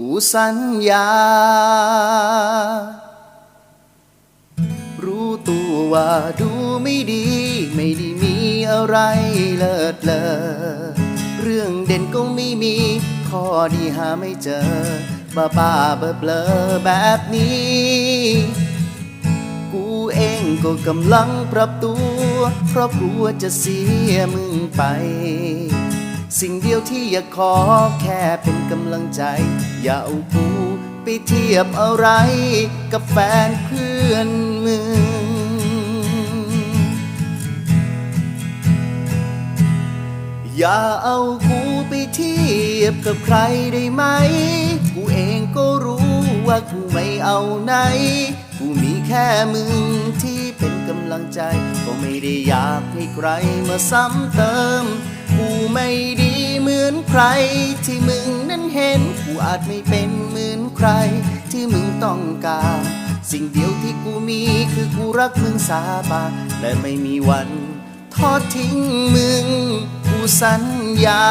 กูสัญญา รู้ตัวว่าดูไม่ดี ไม่ได้มีอะไรเลิศเลอเรื่องเด่นก็ไม่มี ข้อดีหาไม่เจอบ้าบ้าเบลอเบลแบบนี้ กูเองก็กำลังปรับตัว เพราะกลัวจะเสียมึงไป สิ่งเดียวที่อยากขอแค่เป็นกำลังใจ อย่าเอากูไปเทียบอะไรกับแฟนเพื่อนมึง อย่าเอากูไปเทียบกับใครได้ไหม กูเองก็รู้ว่ากูไม่เอาไหน กูมีแค่มึงที่เป็นกำลังใจ ก็ไม่ได้อยากให้ใครมาซ้ำเติม ไม่ดีเหมือนใคร ที่มึงนั้นเห็นกูอาจไม่เป็นเหมือนใคร ที่มึงต้องการ สิ่งเดียวที่กูมีคือกูรักมึงสาบานและไม่มีวัน ทอดทิ้งมึง กูสัญญา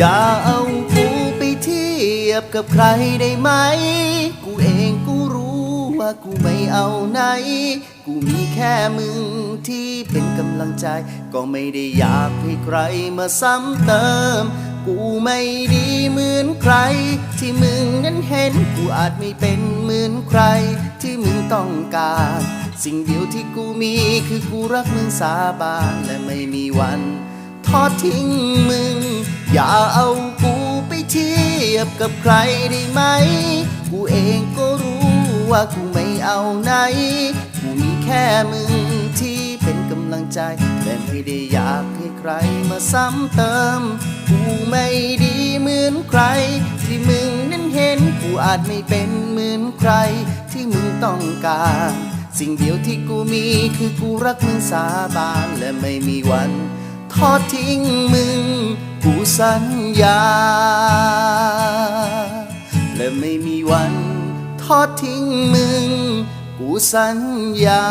อย่าเอากูไปเทียบกับใครได้ไหม กูเองกูรู้ว่ากูไม่เอาไหน กูมีแค่มึงที่เป็นกำลังใจ ก็ไม่ได้อยากให้ใครมาซ้ำเติม กูไม่ดีเหมือนใคร ที่มึงนั้นเห็น กูอาจไม่เป็นเหมือนใคร ที่มึงต้องการ สิ่งเดียวที่กูมีคือกูรักมึงสาบานและไม่มีวันทอดทิ้งมึง อย่าเอากูไปเทียบกับใครได้ไหม กูเองก็รู้ว่ากูไม่เอาไหน กูมีแค่มึงที่เป็นกำลังใจ แต่ไม่ได้อยากให้ใครมาซ้ำเติม กูไม่ดีเหมือนใคร ที่มึงนั้นเห็น กูอาจไม่เป็นเหมือนใคร ที่มึงต้องการสิ่งเดียวที่กูมีคือกูรักมึงสาบานและไม่มีวัน ทอดทิ้งมึง สัญญา และไม่มีวันทอดทิ้งมึง กูสัญญา